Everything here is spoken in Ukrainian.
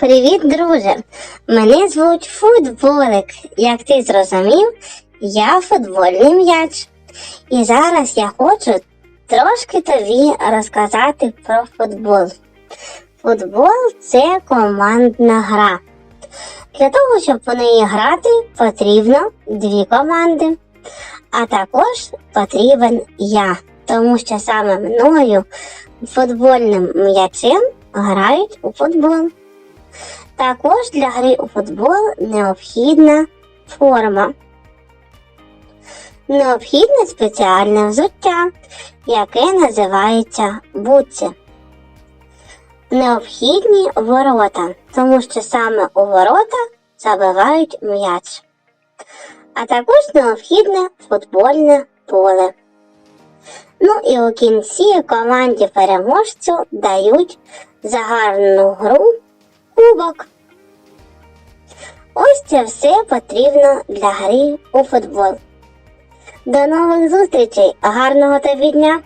Привіт, друже! Мене звуть Футболик. Як ти зрозумів, я футбольний м'яч. І зараз я хочу трошки тобі розказати про футбол. Футбол це командна гра. Для того, щоб в неї грати, потрібно дві команди. А також потрібен я, тому що саме мною футбольним м'ячем грають у футбол. Також для гри у футбол необхідна форма. Необхідне спеціальне взуття, яке називається бутси. Необхідні ворота, тому що саме у ворота забивають м'яч. А також необхідне футбольне поле. Ну і у кінці команді переможцю дають за гарну гру кубок. Ось це все потрібно для гри у футбол. До нових зустрічей! Гарного тобі дня!